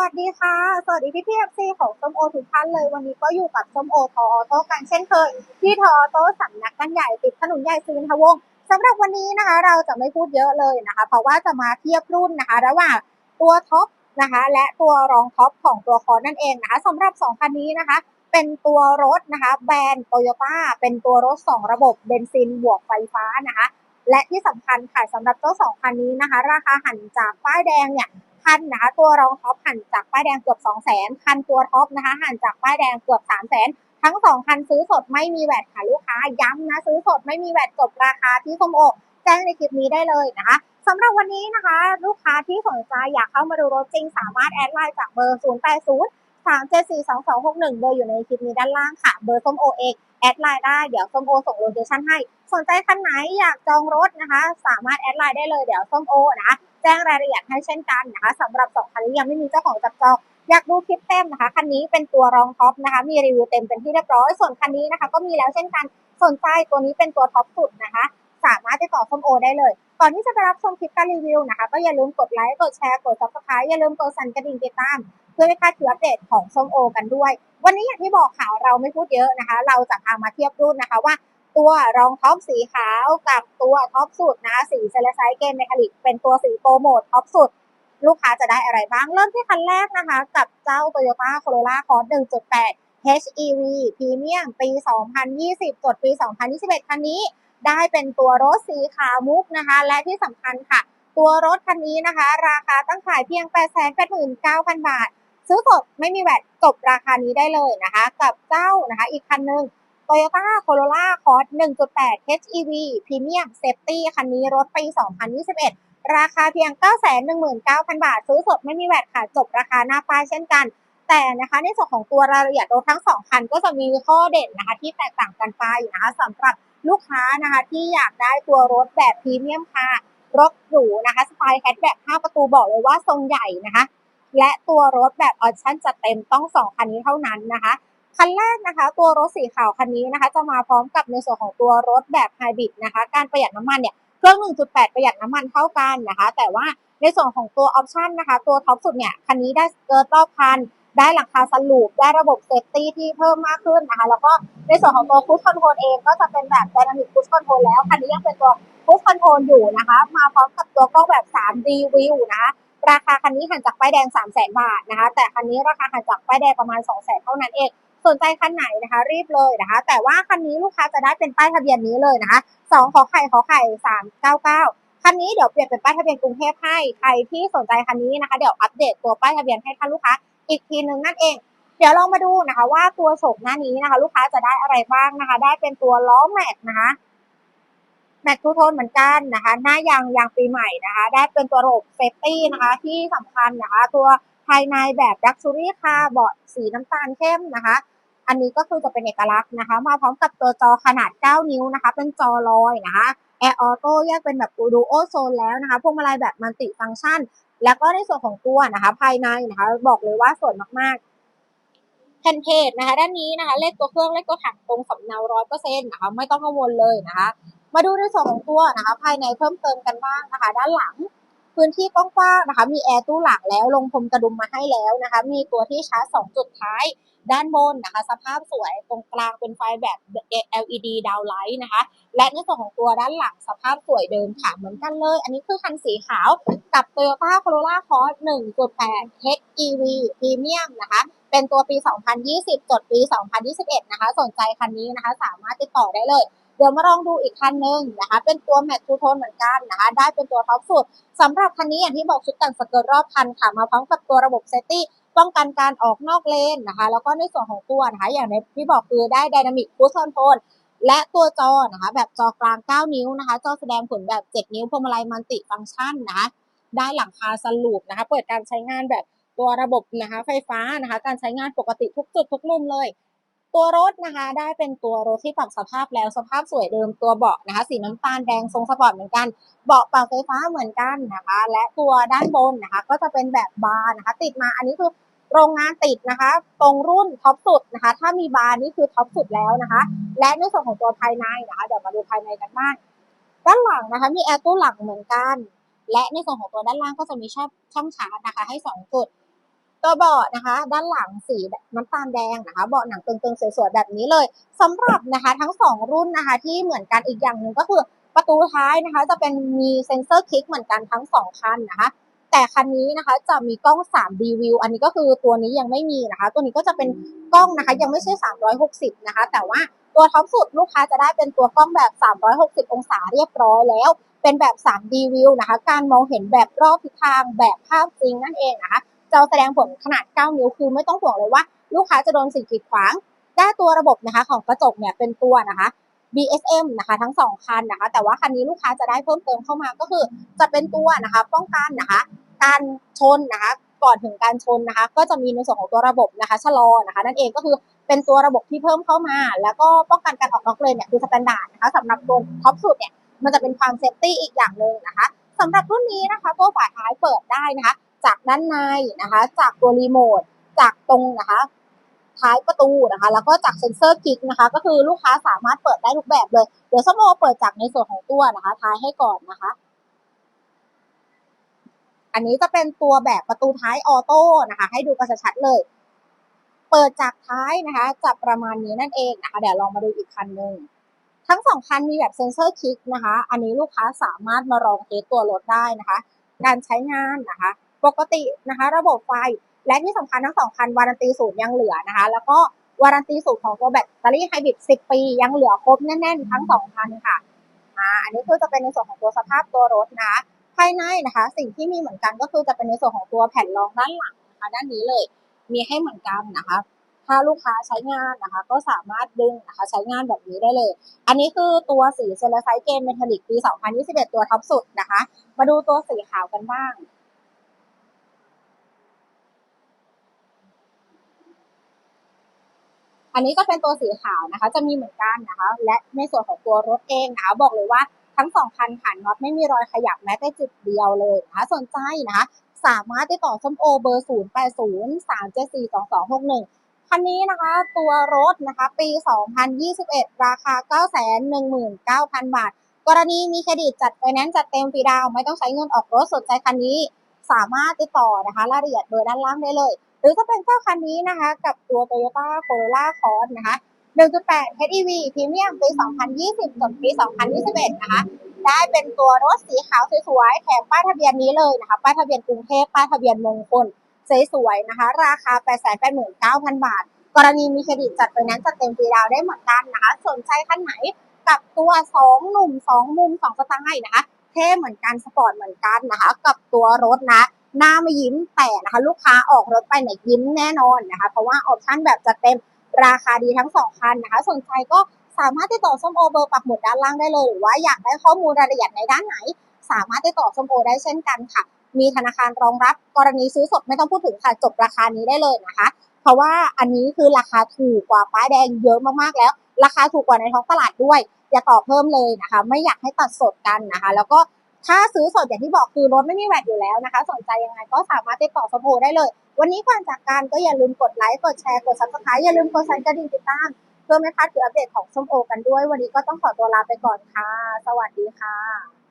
วัสดีค่ะ สวัสดีพี่พีเอฟซีของส้มโอทุกท่านเลย วันนี้ก็อยู่กับส้มโอทออโต้กันเช่นเคย ที่ทออโต้สำนักกันใหญ่ติดถนนใหญ่สุวินทวงศ์สำหรับวันนี้นะคะ เราจะไม่พูดเยอะเลยนะคะ เพราะว่าจะมาเทียบรุ่นนะคะ ระหว่างตัวท็อปนะคะ และตัวรองท็อปของตัวคอนั่นเองนะคะสำหรับสองคันนี้นะคะ เป็นตัวรถนะคะ แบรนด์โตโยต้าเป็นตัวรถ 2 ระบบเบนซินบวกไฟฟ้านะคะและที่สำคัญค่ะสำหรับเจ้าสองคันนี้นะคะ ราคาหันจากป้ายแดงเนี่ย คันนะคะตัวรองท็อปหันจากป้ายแดงเกือบ2 0 0 0 0 0คันตัวท็อปนะคะหันจากป้ายแดงเกือบ 3 0 0 0 0 0ทั้ง 2 คันซื้อสดไม่มีแวดค่ะลูกค้าย้ำนะซื้อสดไม่มีแวดจบราคาที่ส้มโอแจ้งในคลิปนี้ได้เลยนะคะสำหรับวันนี้นะคะ ลูกค้าที่สนใจอยากเข้ามาดูรถจริง สามารถแอดไลน์จากเบอร์ 0 8 0 3 7 4 2 2 6 1 เบอร์อยู่ในคลิปนี้ด้านล่างค่ะ เบอร์ส้มโอเองแอดไลน์ได้เดี๋ยวส้มโอส่งโลเคชั่นให้ สนใจคันไหนอยากจองรถนะคะ สามารถแอดไลน์ได้เลยเดี๋ยวส้มโอนะคะ แจ้งรายละเอียดให้เช่นกันนะคะสำหรับสองคันนี้ยังไม่มีเจ้าของจับจองอยากดูคลิปเต็มนะคะคันนี้เป็นตัวรองท็อปนะคะ มีรีวิวเต็มเป็นที่เรียบร้อยส่วนคันนี้นะคะ ก็มีแล้วเช่นกันสนใจตัวนี้เป็นตัวท็อปสุดนะคะ สามารถติดต่อส้มโอได้เลย ก่อนที่จะไปรับชมคลิปการรีวิวนะคะ ก็อย่าลืมกดไลค์กดแชร์กดซับสไครต์อย่าลืมกดสั่นกระดิ่งติดตาม เพื่อไม่พลาดคลิปอัปเดตของส้มโอ กันด้วย วันนี้อย่างที่บอกข่าวเราไม่พูดเยอะนะคะ เราจะพามาเทียบรุ่นนะคะว่า ตัวรองท็อปสีขาวกับตัวท็อปสุดนะสีเซลไซเกมเมทัลิกเป็นตัวสีโปรโมทท็อปสุด ลูกค้าจะได้อะไรบ้าง เริ่มที่คันแรกนะคะ กับเจ้า Toyota Corolla Cross 1.8 HEV Premium ปี 2020 จดปี 2021 คันนี้ ได้เป็นตัวรถสีขาวมุกนะคะ และที่สำคัญค่ะ ตัวรถคันนี้นะคะ ราคาตั้งขายเพียง 889,000 บาท ซื้อสดไม่มีแวดจบราคานี้ได้เลยนะคะ กับเจ้านะคะ อีกคันหนึ่ง Toyota Corolla Cross 1.8 HEV Premium Safety คันนี้รถปี 2021 ราคาเพียง 919,000 บาท ซื้อสดไม่มีแวดค่ะ จบราคาหน้าป้ายเช่นกัน แต่นะคะในส่วนของตัวรายละเอียดรถทั้งสองคันก็จะมีข้อเด่นนะคะที่แตกต่างกันไปนะคะสำหรับลูกค้านะคะที่อยากได้ตัวรถแบบพรีเมียมค่ะ รถหรูนะคะสไตล์แฮชแบ็ก5ประตูบอกเลยว่าทรงใหญ่นะคะ และตัวรถแบบออปชั่นจัดเต็มต้องสองคันนี้เท่านั้นนะคะ คันแรกนะคะ ตัวรถสีขาวคันนี้นะคะ จะมาพร้อมกับในส่วนของตัวรถแบบไฮบริดนะคะ การประหยัดน้ำมันเนี่ยเครื่อง 1.8 ประหยัดน้ำมันเท่ากันนะคะ แต่ว่าในส่วนของตัวออปชันนะคะ ตัวท็อปสุดเนี่ยคันนี้ได้เกิร์ตรอบคัน ได้หลังคาสลูปได้ระบบเซฟตี้ที่เพิ่มมากขึ้นนะคะ แล้วก็ในส่วนของตัวคูชคอนโทรลเองก็จะเป็นแบบไดนามิกคูชคอนโทรลแล้วคันนี้ยังเป็นตัวคูชคอนโทรลอยู่นะคะ มาพร้อมกับตัวกล้องแบบ 3D View นะคะราคาคันนี้หันจากป้ายแดง 3 0 0 0 0 0 บาทนะคะ แต่คันนี้ราคาหันจากป้ายแดงประมาณ 2 0 0 0 0 0เท่านั้นเอง สนใจคันไหนนะคะ รีบเลยนะคะ แต่ว่าคันนี้ลูกค้าจะได้เป็นป้ายทะเบียนนี้เลยนะคะ2ขอไข่ขอไข่399คันนี้เดี๋ยวเปลี่ยนเป็นป้ายทะเบียนกรุงเทพให้ใครที่สนใจคันนี้นะคะ เดี๋ยวอัปเดตตัวป้ายทะเบียนให้ท่านลูกค้าอีกทีนึงนั่นเอง เดี๋ยวลองมาดูนะคะว่าตัวโฉมหน้านี้นะคะ ลูกค้าจะได้อะไรบ้างนะคะ ได้เป็นตัวล้อแม็กนะคะแม็กทูโทนเหมือนกันนะคะ หน้ายางยางปีใหม่นะคะ ได้เป็นตัวระบบเซฟตี้นะคะ ที่สำคัญนะคะ ตัวภายในแบบดักชูรี่คาเบาะสีน้ำตาลเข้มนะคะ อันนี้ก็คือจะเป็นเอกลักษณ์นะคะ มาพร้อมกับตัวจอขนาด 9 นิ้วนะคะ เป็นจอลอยนะคะแอร์ออโต้แยกเป็นแบบดูโอโซนแล้วนะคะพวงมาลัยแบบมัลติฟังก์ชัน แล้วก็ในส่วนของตัวนะคะ ภายในนะคะ บอกเลยว่าสวยมากๆแผ่นเพจนะคะ ด้านนี้นะคะ เลขตัวเครื่องเลขตัวถังตรงสำเนาร้อยเปอร์เซ็นต์นะคะไม่ต้องกังวลเลยนะคะ มาดูในส่วนของตัวนะคะ ภายในเพิ่มเติมกันบ้างนะคะ ด้านหลัง พื้นที่กว้างๆนะคะ มีแอร์ตู้หลังแล้วลงพรมกระดุมมาให้แล้วนะคะ มีตัวที่ชาร์จสองจุดท้ายด้านบนนะคะ สภาพสวยตรงกลางเป็นไฟแบบ LED ดาวไลท์นะคะ และในส่วนของตัวด้านหลังสภาพสวยเดิมค่ะเหมือนกันเลย อันนี้คือคันสีขาวกับ Toyota Corolla Cross 1.8 HEV Premium นะคะ เป็นตัวปี 2020 จดปี 2021 นะคะ สนใจคันนี้นะคะ สามารถติดต่อได้เลย เดี๋ยวมาลองดูอีกคันหนึ่งนะคะ เป็นตัวแมททูโทนเหมือนกันนะคะ ได้เป็นตัวท็อปสุดสำหรับคันนี้อย่างที่บอกชุดแต่งสเกิร์ตรอบคันค่ะ มาพร้อมกับตัวระบบเซฟตี้ป้องกันการออกนอกเลนนะคะ แล้วก็ในส่วนของตัวนะคะ อย่างในที่บอกคือได้ Dynamic Cruise Control และตัวจอนะคะ แบบจอกลาง 9 นิ้วนะคะ จอแสดงผลแบบ 7 นิ้วพวงมาลัยมัลติฟังก์ชันนะคะได้หลังคาสลูปนะคะ เปิดการใช้งานแบบตัวระบบนะคะ ไฟฟ้านะคะ การใช้งานปกติทุกจุดทุกมุมเลย ตัวรถนะคะได้เป็นตัวรถที่ปรับสภาพแล้วสภาพสวยเดิมตัวเบาะนะคะสีน้ำตาลแดงทรงสปอร์ตเหมือนกันเบาะปรับไฟฟ้าเหมือนกันนะคะ และตัวด้านบนนะคะ ก็จะเป็นแบบบาร์นะคะ ติดมาอันนี้คือโรงงานติดนะคะ ตรงรุ่นท็อปสุดนะคะ ถ้ามีบาร์นี่คือท็อปสุดแล้วนะคะ และในส่วนของตัวภายในนะคะเดี๋ยวมาดูภายในกันบ้างด้านหลังนะคะ มีแอร์ตู้หลังเหมือนกัน และในส่วนของตัวด้านล่างก็จะมีช่องช่องชาร์จนะคะ ให้สองจุด ตัวเบาะนะคะ ด้านหลังสีน้ำตาลแดงนะคะ เบาะหนังตึงๆ สวยๆ แบบนี้เลยสำหรับนะคะทั้งสองรุ่นนะคะที่เหมือนกันอีกอย่างหนึ่งก็คือประตูท้ายนะคะ จะเป็นมีเซ็นเซอร์คลิกเหมือนกันทั้งสองคันนะคะแต่คันนี้นะคะจะมีกล้อง 3D view อันนี้ก็คือตัวนี้ยังไม่มีนะคะ ตัวนี้ก็จะเป็นกล้องนะคะ ยังไม่ใช่ 360 นะคะ แต่ว่าตัวท็อปสุดลูกค้าจะได้เป็นตัวกล้องแบบ 360 องศาเรียบร้อยแล้ว เป็นแบบ 3D view นะคะ การมองเห็นแบบรอบทิศทางแบบภาพจริงนั่นเองนะคะ จะแสดงผลขนาด 9 นิ้วคือไม่ต้องห่วงเลยว่า ลูกค้าจะโดนสิ่งกีดขวางได้ตัวระบบนะคะของกระจกเนี่ยเป็นตัวนะคะ BSM นะคะทั้งสองคันนะคะ แต่ว่าคันนี้ลูกค้าจะได้เพิ่มเติมเข้ามาก็คือ จะเป็นตัวนะคะป้องกันนะคะ การชนนะคะก่อนถึงการชนนะคะ ก็จะมีในส่วนของตัวระบบนะคะชะลอนะคะ นั่นเองก็คือเป็นตัวระบบที่เพิ่มเข้ามา แล้วก็ป้องกันการออกนอกเลนเนี่ยคือสแตนดาร์ดนะคะสำหรับตัวท็อปสุดเนี่ยมันจะเป็นความเซฟตี้อีกอย่างหนึ่งนะคะสำหรับรุ่นนี้นะคะ ตัวฝาท้ายเปิดได้นะคะ จากด้านในนะคะ จากตัวรีโมทจากตรงนะคะท้ายประตูนะคะ แล้วก็จากเซ็นเซอร์คลิกนะคะ ก็คือลูกค้าสามารถเปิดได้ทุกแบบเลย เดี๋ยวสมโอเปิดจากในส่วนของตัวนะคะ ท้ายให้ก่อนนะคะ อันนี้จะเป็นตัวแบบประตูท้ายออโต้นะคะ ให้ดูกันชัดๆเลย เปิดจากท้ายนะคะจะประมาณนี้นั่นเองนะคะ เดี๋ยวลองมาดูอีกคันหนึ่งทั้งสองคันมีแบบเซ็นเซอร์คลิกนะคะ อันนี้ลูกค้าสามารถมาลองเทสตัวรถได้นะคะ การใช้งานนะคะ ปกตินะคะ ระบบไฟ และที่สำคัญทั้งสองคันวารันตีศูนย์ยังเหลือนะคะ แล้วก็วารันตีศูนย์ของตัวแบตเตอรี่ไฮบริด 10 ปี ยังเหลือครบแน่น ๆ ทั้งสองคันค่ะ อ่า อันนี้คือจะเป็นในส่วนของตัวสภาพตัวรถนะ ภายในนะคะ สิ่งที่มีเหมือนกันก็คือจะเป็นในส่วนของตัวแผ่นรองด้านหลังนะคะด้านนี้เลย มีให้เหมือนกันนะคะ ถ้าลูกค้าใช้งานนะคะ ก็สามารถดึงนะคะใช้งานแบบนี้ได้เลย อันนี้คือตัวสีเซเลไซเกนเมทัลลิกปี 2021 ตัวท็อปสุดนะคะ มาดูตัวสีขาวกันบ้าง อันนี้ก็เป็นตัวสีขาวนะคะ จะมีเหมือนกันนะคะ และในส่วนของตัวรถเองนะคะบอกเลยว่าทั้งสองคันค่ะน็อตไม่มีรอยขยับแม้แต่จุดเดียวเลยนะคะสนใจนะคะสามารถติดต่อส้มโอเบอร์ 0 8 0 3 7 4 2 2 6 1 คันนี้นะคะ ตัวรถนะคะปี 2021 ราคา 919,000 บาท กรณีมีเครดิตจัดไฟแนนซ์จัดเต็มฟรีดาวไม่ต้องใช้เงินออกรถสนใจคันนี้ สามารถติดต่อนะคะรายละเอียดเบอร์ด้านล่างได้เลย รือถ้าเป็นเจ้าคันนี้นะคะ กับตัว Toyota Corolla Cross นะคะ 1.8 HEV Premium ปี 2020จนปี 2021 นะคะ ได้เป็นตัวรถสีขาวสวยๆ แถมป้ายทะเบียนนี้เลยนะคะ ป้ายทะเบียนกรุงเทพ ป้ายทะเบียนมงคลสวยๆนะคะ ราคา 889,000 บาท กรณีมีเครดิตจัดไฟแนนซ์จัดเต็มฟรีดาวได้เหมือนกันนะคะ สนใจคันไหนกับตัว 2 หนุ่ม 2 มุม 2 สไตล์นะคะ เท่เหมือนกัน สปอร์ตเหมือนกันนะคะ กับตัวรถนะ หน้าไม่ยิ้มแต่นะคะ ลูกค้าออกรถไปเนี่ยยิ้มแน่นอนนะคะ เพราะว่าออปชั่นแบบจัดเต็มราคาดีทั้งสองคันนะคะ สนใจก็สามารถติดต่อส้มโอเบอร์ปักหมุดด้านล่างได้เลย หรือว่าอยากได้ข้อมูลรายละเอียดในด้านไหน สามารถติดต่อส้มโอได้เช่นกันค่ะ มีธนาคารรองรับกรณีซื้อสดไม่ต้องพูดถึงค่ะจบราคานี้ได้เลยนะคะ เพราะว่าอันนี้คือราคาถูกกว่าป้ายแดงเยอะมากๆแล้ว ราคาถูกกว่าในท้องตลาดด้วยอย่าต่อเพิ่มเลยนะคะ ไม่อยากให้ตัดสดกันนะคะ แล้วก็ ถ้าซื้อสดอย่างที่บอกคือรถไม่มีแวดอยู่แล้วนะคะ สนใจยังไงก็สามารถติดต่อสมโอได้เลย วันนี้ก่อนจากการก็อย่าลืมกดไลค์ กดแชร์ กดซับสไครต์อย่าลืมกดสั่นกระดิ่งติดตาม เพื่อไม่พลาดคืออัปเดตของส้มโอกันด้วย วันนี้ก็ต้องขอตัวลาไปก่อนค่ะ สวัสดีค่ะ